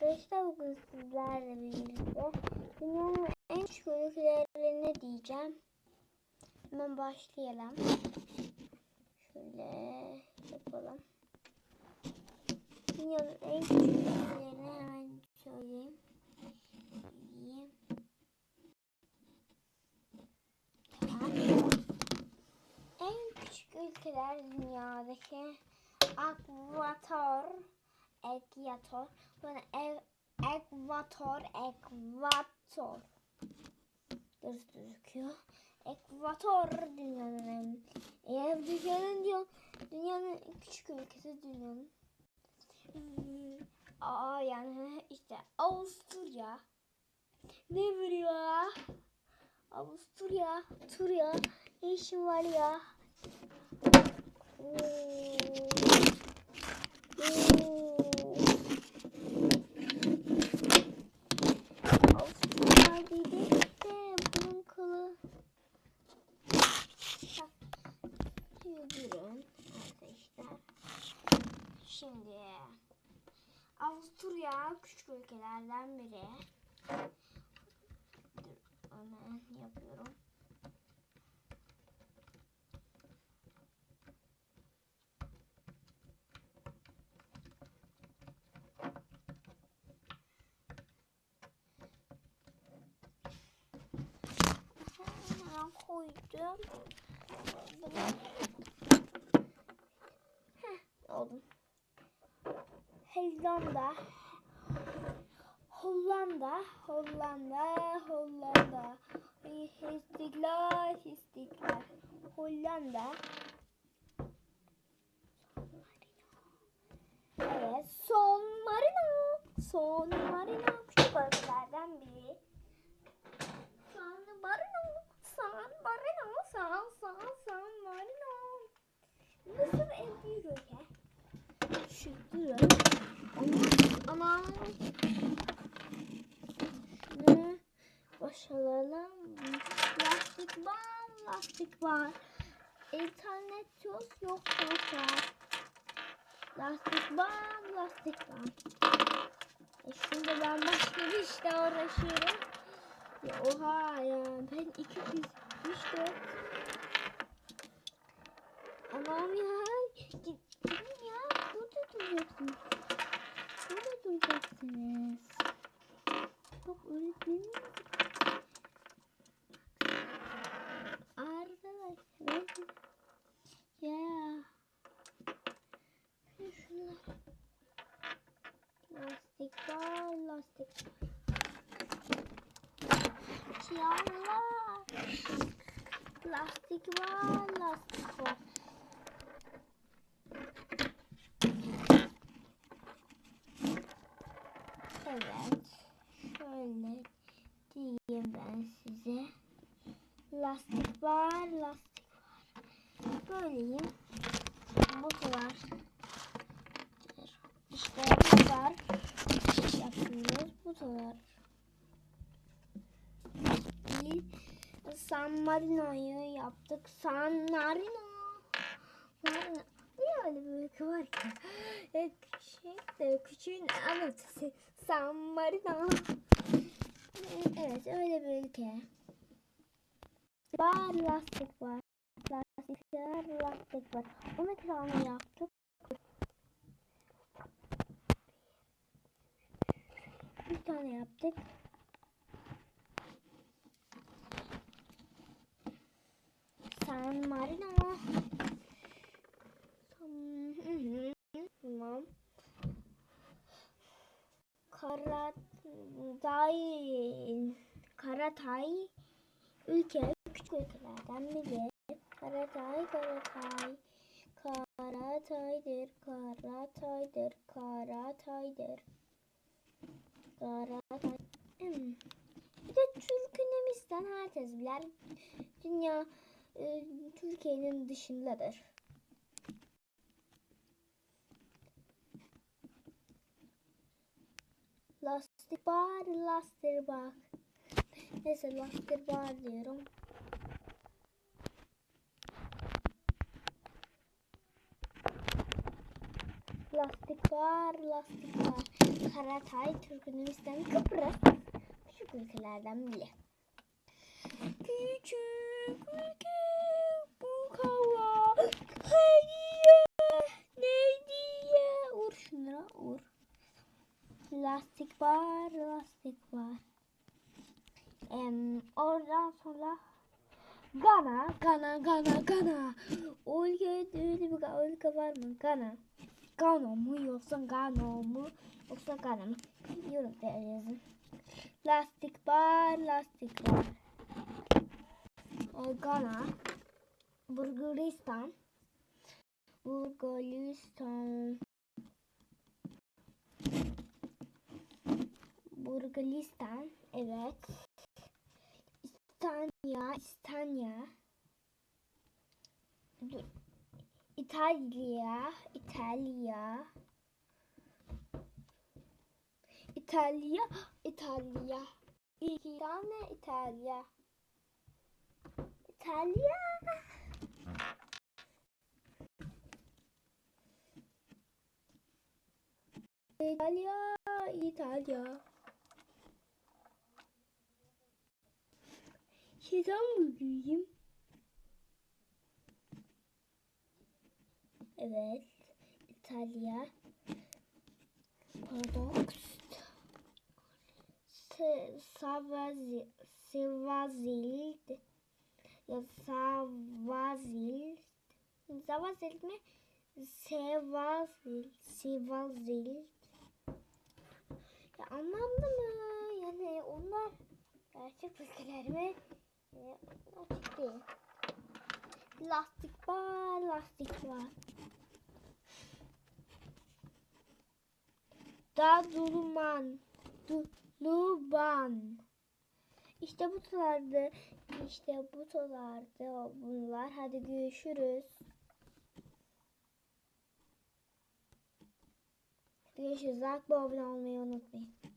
Arkadaşlar bugün sizlerle birlikte dünyanın en küçük ülkelerine diyeceğim. Hemen başlayalım. Şöyle yapalım. Dünyanın en ülkelerini hemen söyleyeyim. Tamam. En küçük ülkeler dünyadaki Akvator, Ekvator, böyle ev, Ekvator, Ekvator. Düz gözüküyor. Ekvator dünyanın en, eğer dünyanın diyor, dünyanın küçük ülkesi dünyanın. Hmm, Aa yani işte Avusturya. Ne vuruyor? Avusturya, Turya, ne var ya? Oo. Avusturya dedik de bunun kılı. Durun arkadaşlar. Şimdi Avusturya küçük ülkelerden biri. Dur, hemen yapıyorum. Hemen koydum. Bunu... Heh, oldu. Hollanda. Hollanda, Hollanda, Hollanda. İstiklal, istiklal. Hollanda. Evet, Son Marino. Son Marino küçük ülkelerden biri. San Marino, San Marino, San San San Marino. Mısır en büyük ülke. Durun. Ama ama şunu boşalalım. Lastik var, lastik var. İnternet yok, yok var. Lastik var, lastik var. E şimdi ben başka bir işte uğraşıyorum. Ya oha ya ben iki kız üç dört. Anam ya gidin ya burada duracaksınız. Burada duracaksınız. Bak öğretmenim. Arkadaşlar. Ya. Şunlar. Lastik var, var. Yallah. Lastik var, lastik var. Evet. Şöyle diyeyim ben size. Lastik var, lastik var. Böyleyim. Bu kadar. İşte bu kadar. Yapıyoruz. Bu kadar. Bir San Marino'yu yaptık. San Marino. Marino. Niye öyle bir var ki? E, Küçük de küçüğün anlatısı. San Marino. Evet öyle bir ülke. Var lastik var. Lastikler lastik var. Onu tane yaptık. Bir tane yaptık. San Marino. Tamam. Karatay Karatay ülke küçük ülkelerden biri. Karatay Karatay Karatay'dır Karatay'dır Karatay'dır Bir de Türkmenistan herkes bilir. Dünya e, Türkiye'nin dışındadır. Lastik var, lastik var. Neyse lastik var diyorum. Lastik var, lastik var. Karatay, Türkmenistan, Kıbrıs. Küçük ülkelerden biri. Küçük ülke bu hava. Hediye, ne diye? Vur şunlara, vur. Lastik var, lastik var. Em, oradan sonra Gana, Gana, Gana, Gana. Ülke, bir ülke var mı? Gana. Gana mı yoksa Gana mı yoksa Gana mı? Yorumlara yazın. Lastik var, lastik var. O Gana, Bulgaristan, Bulgaristan, Bulgaristan, evet. İspanya, İspanya. Dur. İtalya, İtalya. İtalya, İtalya. İki tane İtalya. İtalya. İtalya, İtalya. Şeytan mı büyüyeyim? Evet. İtalya. Pardon. Savazild. Ya Savazild. Savazild mi? Sevazild. Sevazild. Ya anlamlı mı? Yani onlar gerçek ülkeler mi? Ee, açık değil. Lastik var, lastik var. Daduluman, Duluban. İşte bu tutardı. İşte bu tutardı bunlar. Hadi görüşürüz. Görüşürüz. Like abone olmayı unutmayın.